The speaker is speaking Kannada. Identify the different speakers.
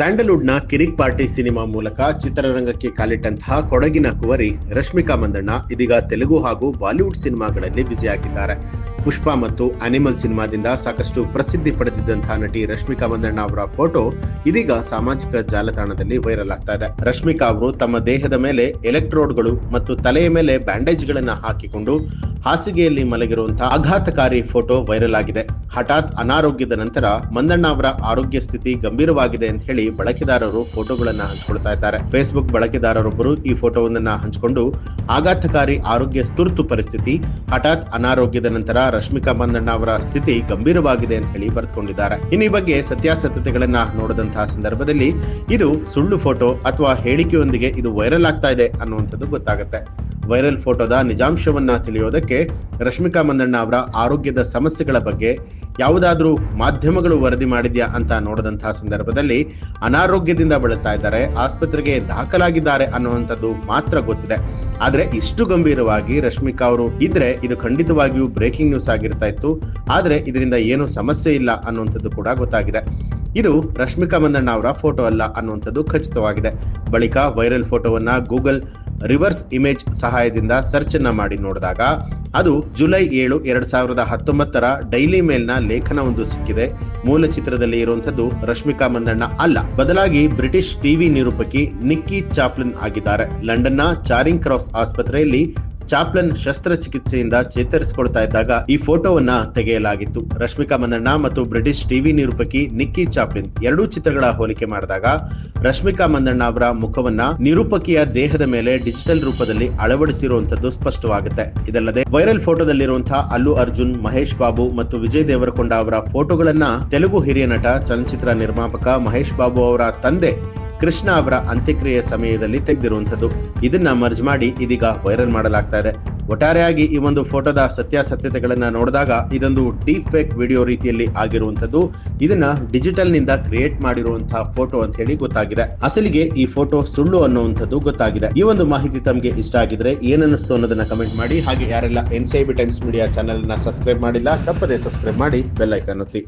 Speaker 1: ಸ್ಯಾಂಡಲ್ವುಡ್ನ ಕಿರಿಕ್ ಪಾರ್ಟಿ ಸಿನಿಮಾ ಮೂಲಕ ಚಿತ್ರರಂಗಕ್ಕೆ ಕಾಲಿಟ್ಟಂತಹ ಕೊಡಗಿನ ಕುವರಿ ರಶ್ಮಿಕಾ ಮಂದಣ್ಣ ಇದೀಗ ತೆಲುಗು ಹಾಗೂ ಬಾಲಿವುಡ್ ಸಿನಿಮಾಗಳಲ್ಲಿ ಬ್ಯುಸಿಯಾಗಿದ್ದಾರೆ. ಪುಷ್ಪ ಮತ್ತು ಅನಿಮಲ್ ಸಿನಿಮಾದಿಂದ ಸಾಕಷ್ಟು ಪ್ರಸಿದ್ಧಿ ಪಡೆದಿದ್ದಂತಹ ನಟಿ ರಶ್ಮಿಕಾ ಮಂದಣ್ಣ ಅವರ ಫೋಟೋ ಇದೀಗ ಸಾಮಾಜಿಕ ಜಾಲತಾಣದಲ್ಲಿ ವೈರಲ್ ಆಗ್ತಾ ಇದೆ. ರಶ್ಮಿಕಾ ಅವರು ತಮ್ಮ ದೇಹದ ಮೇಲೆ ಎಲೆಕ್ಟ್ರೋಡ್ಗಳು ಮತ್ತು ತಲೆಯ ಮೇಲೆ ಬ್ಯಾಂಡೇಜ್ ಗಳನ್ನ ಹಾಕಿಕೊಂಡು ಹಾಸಿಗೆಯಲ್ಲಿ ಮಲಗಿರುವಂತಹ ಆಘಾತಕಾರಿ ಫೋಟೋ ವೈರಲ್ ಆಗಿದೆ. ಹಠಾತ್ ಅನಾರೋಗ್ಯದ ನಂತರ ಮಂದಣ್ಣ ಅವರ ಆರೋಗ್ಯ ಸ್ಥಿತಿ ಗಂಭೀರವಾಗಿದೆ ಅಂತ ಹೇಳಿ ಬಳಕೆದಾರರು ಫೋಟೋಗಳನ್ನ ಹಂಚಿಕೊಳ್ತಾ ಇದ್ದಾರೆ. ಫೇಸ್ಬುಕ್ ಬಳಕೆದಾರರೊಬ್ಬರು ಈ ಫೋಟೋವನ್ನ ಹಂಚಿಕೊಂಡು ಆಘಾತಕಾರಿ ಆರೋಗ್ಯ ತುರ್ತು ಪರಿಸ್ಥಿತಿ, ಹಠಾತ್ ಅನಾರೋಗ್ಯದ ನಂತರ ರಶ್ಮಿಕಾ ಮಂದಣ್ಣ ಅವರ ಸ್ಥಿತಿ ಗಂಭೀರವಾಗಿದೆ ಅಂತ ಹೇಳಿ ಬರೆದುಕೊಂಡಿದ್ದಾರೆ. ಇನ್ನು ಈ ಬಗ್ಗೆ ಸತ್ಯಾಸತ್ಯತೆಗಳನ್ನ ನೋಡಿದಂತಹ ಸಂದರ್ಭದಲ್ಲಿ ಇದು ಸುಳ್ಳು ಫೋಟೋ ಅಥವಾ ಹೇಳಿಕೆಯೊಂದಿಗೆ ಇದು ವೈರಲ್ ಆಗ್ತಾ ಇದೆ ಅನ್ನುವಂಥದ್ದು ಗೊತ್ತಾಗುತ್ತೆ. ವೈರಲ್ ಫೋಟೋದ ನಿಜಾಂಶವನ್ನ ತಿಳಿಯೋದಕ್ಕೆ ರಶ್ಮಿಕಾ ಮಂದಣ್ಣ ಅವರ ಆರೋಗ್ಯದ ಸಮಸ್ಯೆಗಳ ಬಗ್ಗೆ ಯಾವುದಾದ್ರೂ ಮಾಧ್ಯಮಗಳು ವರದಿ ಮಾಡಿದ್ಯಾ ಅಂತ ನೋಡದಂತಹ ಸಂದರ್ಭದಲ್ಲಿ ಅನಾರೋಗ್ಯದಿಂದ ಬಳಲ್ತಾ ಇದ್ದಾರೆ, ಆಸ್ಪತ್ರೆಗೆ ದಾಖಲಾಗಿದ್ದಾರೆ ಅನ್ನುವಂಥದ್ದು ಮಾತ್ರ ಗೊತ್ತಿದೆ. ಆದ್ರೆ ಇಷ್ಟು ಗಂಭೀರವಾಗಿ ರಶ್ಮಿಕಾ ಅವರು ಇದ್ರೆ ಇದು ಖಂಡಿತವಾಗಿಯೂ ಬ್ರೇಕಿಂಗ್ ನ್ಯೂಸ್ ಆಗಿರ್ತಾ ಇತ್ತು. ಆದ್ರೆ ಇದರಿಂದ ಏನು ಸಮಸ್ಯೆ ಇಲ್ಲ ಅನ್ನುವಂಥದ್ದು ಕೂಡ ಗೊತ್ತಾಗಿದೆ. ಇದು ರಶ್ಮಿಕಾ ಮಂದಣ್ಣ ಅವರ ಫೋಟೋ ಅಲ್ಲ ಅನ್ನುವಂಥದ್ದು ಖಚಿತವಾಗಿದೆ. ಬಳಿಕ ವೈರಲ್ ಫೋಟೋವನ್ನ ಗೂಗಲ್ ರಿವರ್ಸ್ ಇಮೇಜ್ ಸಹಾಯದಿಂದ ಸರ್ಚ್ ಅನ್ನ ಮಾಡಿ ನೋಡಿದಾಗ ಅದು ಜುಲೈ ಏಳು ಎರಡ್ ಸಾವಿರದ ಹತ್ತೊಂಬತ್ತರ ಡೈಲಿ ಮೇಲ್ನ ಲೇಖನ ಒಂದು ಸಿಕ್ಕಿದೆ. ಮೂಲ ಚಿತ್ರದಲ್ಲಿ ಇರುವಂತದ್ದು ರಶ್ಮಿಕಾ ಮಂದಣ್ಣ ಅಲ್ಲ. ಬದಲಾಗಿ ಬ್ರಿಟಿಷ್ ಟಿವಿ ನಿರೂಪಕಿ ನಿಕ್ಕಿ ಚಾಪ್ಲಿನ್ ಆಗಿದ್ದಾರೆ. ಲಂಡನ್ನ ಚಾರಿಂಗ್ ಕ್ರಾಸ್ ಆಸ್ಪತ್ರೆಯಲ್ಲಿ ಚಾಪ್ಲನ್ ಶಸ್ತ್ರಚಿಕಿತ್ಸೆಯಿಂದ ಚೇತರಿಸಿಕೊಳ್ತಾ ಇದ್ದಾಗ ಈ ಫೋಟೋವನ್ನ ತೆಗೆಯಲಾಗಿತ್ತು. ರಶ್ಮಿಕಾ ಮಂದಣ್ಣ ಮತ್ತು ಬ್ರಿಟಿಷ್ ಟಿವಿ ನಿರೂಪಕಿ ನಿಕ್ಕಿ ಚಾಪ್ಲಿನ್ ಎರಡೂ ಚಿತ್ರಗಳ ಹೋಲಿಕೆ ಮಾಡಿದಾಗ ರಶ್ಮಿಕಾ ಮಂದಣ್ಣ ಅವರ ಮುಖವನ್ನ ನಿರೂಪಕಿಯ ದೇಹದ ಮೇಲೆ ಡಿಜಿಟಲ್ ರೂಪದಲ್ಲಿ ಅಳವಡಿಸಿರುವಂತದ್ದು ಸ್ಪಷ್ಟವಾಗುತ್ತೆ. ಇದಲ್ಲದೆ ವೈರಲ್ ಫೋಟೋದಲ್ಲಿರುವಂತಹ ಅಲ್ಲು ಅರ್ಜುನ್, ಮಹೇಶ್ ಬಾಬು ಮತ್ತು ವಿಜಯ್ ದೇವರಕೊಂಡ ಅವರ ಫೋಟೋಗಳನ್ನ ತೆಲುಗು ಹಿರಿಯ ನಟ ಚಲನಚಿತ್ರ ನಿರ್ಮಾಪಕ ಮಹೇಶ್ ಬಾಬು ಅವರ ತಂದೆ ಕೃಷ್ಣ ಅವರ ಅಂತ್ಯಕ್ರಿಯೆ ಸಮಯದಲ್ಲಿ ತೆಗೆದಿರುವಂತದ್ದು ಇದನ್ನ ಮರ್ಜ್ ಮಾಡಿ ಇದೀಗ ವೈರಲ್ ಮಾಡಲಾಗ್ತಾ ಇದೆ. ಒಟ್ಟಾರೆಯಾಗಿ ಈ ಒಂದು ಫೋಟೋದ ಸತ್ಯಾಸತ್ಯತೆಗಳನ್ನ ನೋಡಿದಾಗ ಇದೊಂದು ಡೀಪ್ ಫೇಕ್ ವಿಡಿಯೋ ರೀತಿಯಲ್ಲಿ ಆಗಿರುವಂತದ್ದು ಇದನ್ನ ಡಿಜಿಟಲ್ನಿಂದ ಕ್ರಿಯೇಟ್ ಮಾಡಿರುವಂತಹ ಫೋಟೋ ಅಂತ ಹೇಳಿ ಗೊತ್ತಾಗಿದೆ. ಅಸಲಿಗೆ ಈ ಫೋಟೋ ಸುಳ್ಳು ಅನ್ನುವಂಥದ್ದು ಗೊತ್ತಾಗಿದೆ. ಈ ಒಂದು ಮಾಹಿತಿ ತಮಗೆ ಇಷ್ಟ ಆಗಿದ್ರೆ ಏನನ್ನಿಸ್ತು ಅನ್ನೋದನ್ನ ಕಮೆಂಟ್ ಮಾಡಿ. ಹಾಗೆ ಯಾರೆಲ್ಲ N B Times Media channel subscribe ಮಾಡಿಲ್ಲ, ತಪ್ಪದೆ ಸಬ್ಸ್ಕ್ರೈಬ್ ಮಾಡಿ ಬೆಲ್ ಐಕಾನ್ ಒತ್ತಿ.